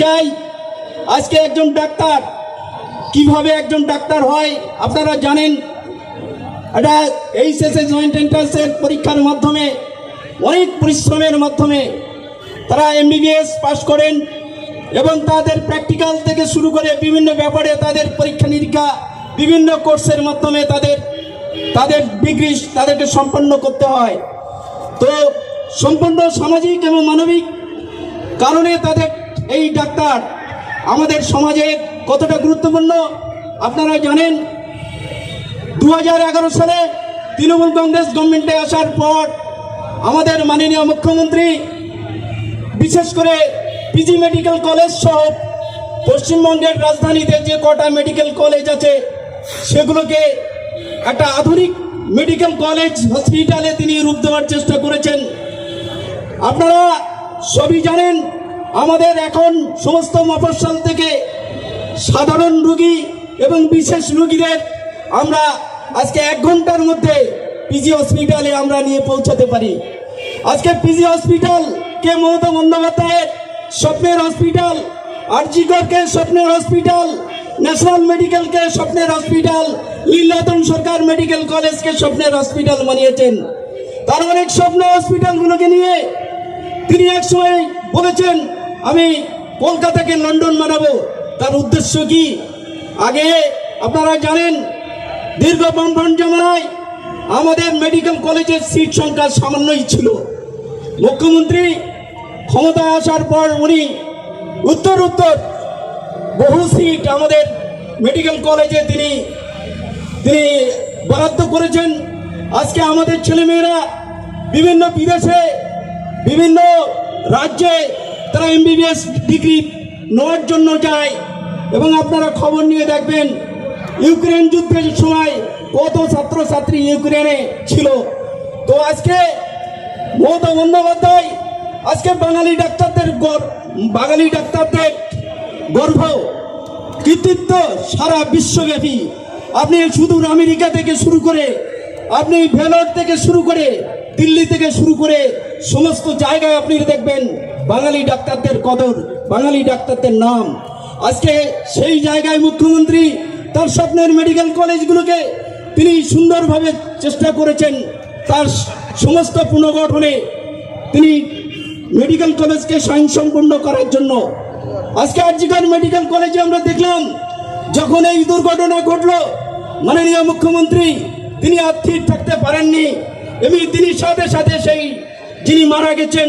চাই আজকে একজন ডাক্তার, কীভাবে একজন ডাক্তার হয় আপনারা জানেন। এটা এইচএসএ জয়েন্ট এন্ট্রান্সের পরীক্ষার মাধ্যমে, অনেক পরিশ্রমের মাধ্যমে তারা এমবিবিএস পাশ করেন এবং তাদের প্র্যাকটিক্যাল থেকে শুরু করে বিভিন্ন ব্যাপারে তাদের পরীক্ষা নিরীক্ষা, বিভিন্ন কোর্সের মাধ্যমে তাদের তাদের ডিগ্রি তাদেরকে সম্পন্ন করতে হয়। তো সম্পূর্ণ সামাজিক এবং মানবিক কারণে তাদের এই ডাক্তার, আমাদের সমাজে কতটা গুরুত্বপূর্ণ? আপনারা জানেন দু হাজার এগারো সালে তৃণমূল কংগ্রেস গভর্নমেন্টে আসার পর আমাদের মাননীয় মুখ্যমন্ত্রী, বিশেষ করে পিজি মেডিকেল কলেজ সহ পশ্চিমবঙ্গের রাজধানীতে যে কটা মেডিকেল কলেজ আছে, সেগুলোকে একটা আধুনিক মেডিকেল কলেজ হসপিটালে তিনি রূপ দেওয়ার চেষ্টা করেছেন। আপনারা সবই জানেন আমাদের এখন সমস্ত মফস্বল থেকে সাধারণ রুগী এবং বিশেষ রুগীদের আমরা আজকে এক ঘণ্টার মধ্যে পিজি হসপিটালে আমরা নিয়ে পৌঁছাতে পারি। আজকে পিজি হসপিটাল কে মমতা বন্দ্যোপাধ্যায়ের স্বপ্নের হসপিটাল আরজিগড়কে স্বপ্নের হসপিটাল, ন্যাশনাল মেডিকেলকে স্বপ্নের হসপিটাল, লীলাতন সরকার মেডিকেল কলেজকে স্বপ্নের হসপিটাল বানিয়েছেন। তার অনেক স্বপ্ন হসপিটালগুলোকে নিয়ে তিনি একসময় বলেছেন আমি কলকাতাকে লন্ডন বানাবো তার উদ্দেশ্য কি? আগে আপনারা জানেন, দীর্ঘ বামফ্রন্ট জমানায় আমাদের মেডিকেল কলেজের সিট সংখ্যা সামান্যই ছিল। মুখ্যমন্ত্রী ক্ষমতায় আসার পর উনি উত্তর উত্তর বহু সিট আমাদের মেডিকেল কলেজে তিনি তিনি বরাদ্দ করেছেন। আজকে আমাদের ছেলেমেয়েরা বিভিন্ন বিদেশে, বিভিন্ন রাজ্যে তারা এমবিবিএস ডিগ্রি নেওয়ার জন্য যায় এবং আপনারা খবর নিয়ে দেখবেন, ইউক্রেন যুদ্ধের সময় কত ছাত্রছাত্রী ইউক্রেনে ছিল। তো আজকে মমতা বন্দ্যোপাধ্যায়, আজকে বাঙালি ডাক্তারদের গর- বাঙালি ডাক্তারদের গর্ব, কৃতিত্ব সারা বিশ্বব্যাপী। আপনি সুদূর আমেরিকা থেকে শুরু করে, আপনি ভেলোর থেকে শুরু করে, দিল্লি থেকে শুরু করে, সমস্ত জায়গায় আপনি দেখবেন বাঙালি ডাক্তারদের কদর, বাঙালি ডাক্তারদের নাম। আজকে সেই জায়গায় মুখ্যমন্ত্রী তার স্বপ্নের মেডিকেল কলেজগুলোকে তিনি সুন্দরভাবে চেষ্টা করেছেন। তার সমস্ত পুনর্গঠনে তিনি মেডিকেল কলেজকে স্বয়ংসম্পূর্ণ করার জন্য। আজকে আরজিগড় মেডিকেল কলেজে আমরা দেখলাম, যখন এই দুর্ঘটনা ঘটলো, মাননীয় মুখ্যমন্ত্রী, তিনি আর্থিক থাকতে পারেননি। এবং তিনি সাথে সাথে সেই যিনি মারা গেছেন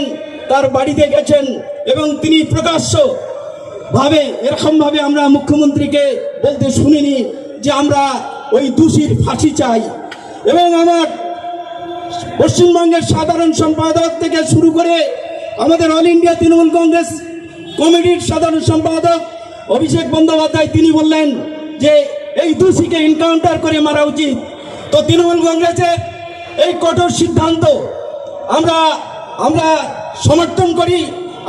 তার বাড়িতে গেছেন এবং তিনি প্রকাশ্য ভাবে, এরকম ভাবে আমরা মুখ্যমন্ত্রীকে বলতে শুনিনি যে আমরা ওই দোষীর ফাঁসি চাই। এবং আমার পশ্চিমবঙ্গের সাধারণ সম্পাদক থেকে শুরু করে আমাদের অল ইন্ডিয়া তৃণমূল কংগ্রেস কমিটির সাধারণ সম্পাদক অভিষেক বন্দ্যোপাধ্যায়, তিনি বললেন যে এই দোষীকে এনকাউন্টার করে মারা উচিত। তো তৃণমূল কংগ্রেসের এই কঠোর সিদ্ধান্ত আমরা আমরা সমর্থন করি,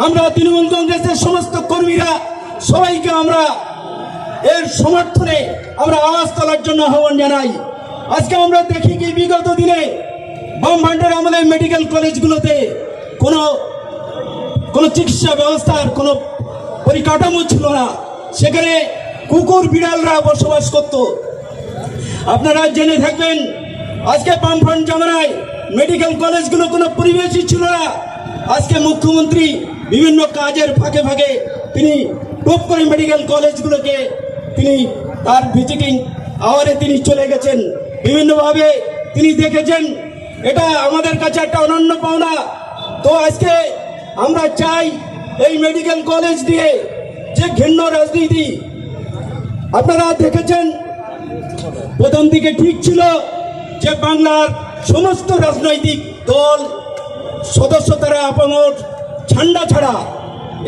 আমরা তৃণমূল কংগ্রেসের সমস্ত কর্মীরা, সবাইকে আমরা এর সমর্থনে আমরা আওয়াজ তোলার জন্য আহ্বান জানাই। আজকে আমরা দেখি কি বিগত দিনে বাম আমাদের মেডিকেল কলেজগুলোতে কোনো কোনো চিকিৎসা ব্যবস্থার কোনো পরিকাঠামো ছিল না। সেখানে কুকুর বিড়ালরা বসবাস করত। আপনারা জেনে থাকবেন, আজকে বামফ্রন্ট জামানায় মেডিকেল কলেজগুলো কোনো পরিবেশই ছিল না। আজকে মুখ্যমন্ত্রী বিভিন্ন কাজের ফাঁকে ফাঁকে তিনি টপ করে মেডিকেল কলেজগুলোকে তিনি তার ভিজিটিং আওয়ারে তিনি চলে গেছেন। বিভিন্নভাবে তিনি দেখেছেন, এটা আমাদের কাছে একটা অনন্য পাওনা। তো আজকে আমরা চাই এই মেডিকেল কলেজ দিয়ে যে ঘৃণ্য রাজনীতি, আপনারা দেখেছেন, প্রথম দিকে ঠিক ছিল যে বাংলার সমস্ত রাজনৈতিক দল সদস্য তারা আপামর ঝান্ডা ছাড়া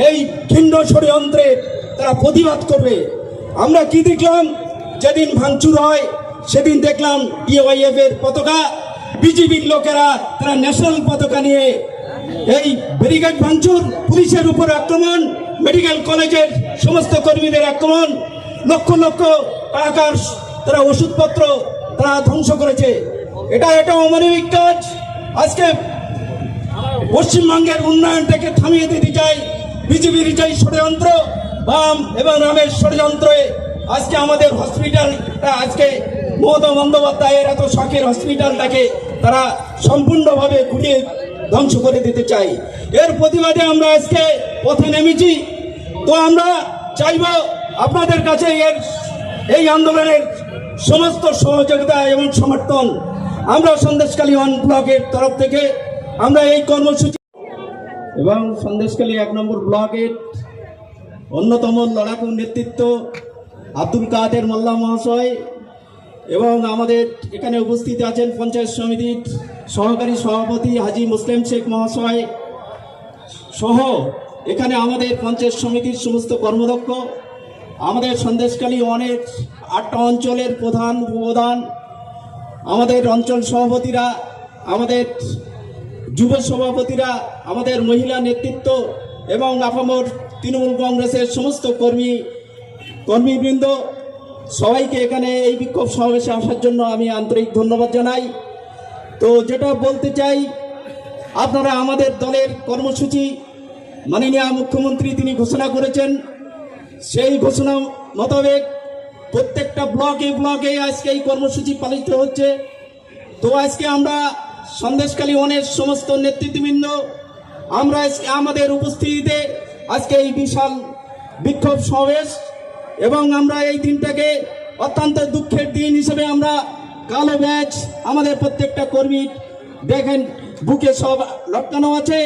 এই ঘৃণ্য ষড়যন্ত্রে তারা প্রতিবাদ করবে। আমরা কি দেখলাম? যেদিন ভাঙচুর হয়, সেদিন দেখলাম ডিওয়াইএফ এর পতাকা। বিজেপির লোকেরা তারা ন্যাশনাল পতাকা নিয়ে এই ব্যারিকেড ভাঙচুর, পুলিশের উপর আক্রমণ, মেডিকেল কলেজের সমস্ত কর্মীদের আক্রমণ, লক্ষ লক্ষ টাকার তারা ওষুধপত্র তারা ধ্বংস করেছে। এটা এটা অমানবিক কাজ। আজকে পশ্চিমবঙ্গের উন্নয়নটাকে থামিয়ে দিতে চাই বিজেপির চাই ষড়যন্ত্র, বাম এবং রামের ষড়যন্ত্রে। আজকে আমাদের হসপিটালটা আজকে মমতা বন্দ্যোপাধ্যায়ের এত শখের হসপিটালটাকে তারা সম্পূর্ণভাবে ঘুরিয়ে ধ্বংস করে দিতে চাই। এর প্রতিবাদে আমরা আজকে পথে নেমেছি। তো আমরা চাইব আপনাদের কাছে এর এই আন্দোলনের সমস্ত সহযোগিতা এবং সমর্থন আমরা সন্দেশকালী ওয়ান ব্লকের তরফ থেকে আমরা এই কর্মসূচি এবং সন্দেশকালী এক নম্বর ব্লকের অন্যতম লড়াকু নেতৃত্ব আব্দুল কাদের মোল্লা মহাশয় এবং আমাদের এখানে উপস্থিত আছেন পঞ্চায়েত সমিতির সহকারী সভাপতি হাজি মুসলিম শেখ মহাশয় সহ এখানে আমাদের পঞ্চায়েত সমিতির সমস্ত কর্মদক্ষ, আমাদের সন্দেশকালী অনেক আটটা অঞ্চলের প্রধান উপপ্রধান আমাদের অঞ্চল সভাপতিরা, আমাদের যুব সভাপতিরা, আমাদের মহিলা নেতৃত্ব এবং আপামর তৃণমূল কংগ্রেসের সমস্ত কর্মী, কর্মীবৃন্দ, সবাইকে এখানে এই বিক্ষোভ সমাবেশে আসার জন্য আমি আন্তরিক ধন্যবাদ জানাই। তো যেটা বলতে চাই, আপনারা আমাদের দলের কর্মসূচি মাননীয় মুখ্যমন্ত্রী তিনি ঘোষণা করেছেন। সেই ঘোষণা মোতাবেক প্রত্যেকটা ব্লকে ব্লকে আজকে এই কর্মসূচি পালিত হচ্ছে। তো আজকে আমরা সন্দেশকালী ওয়ানের সমস্ত নেতৃত্ববৃন্দ আমরা আজকে আমাদের উপস্থিতিতে আজকে এই বিশাল বিক্ষোভ সমাবেশ এবং আমরা এই দিনটাকে অত্যন্ত দুঃখের দিন হিসেবে আমরা কালো ব্যাচ, আমাদের প্রত্যেকটা কর্মী দেখেন, বুকে সব লটকানো আছে।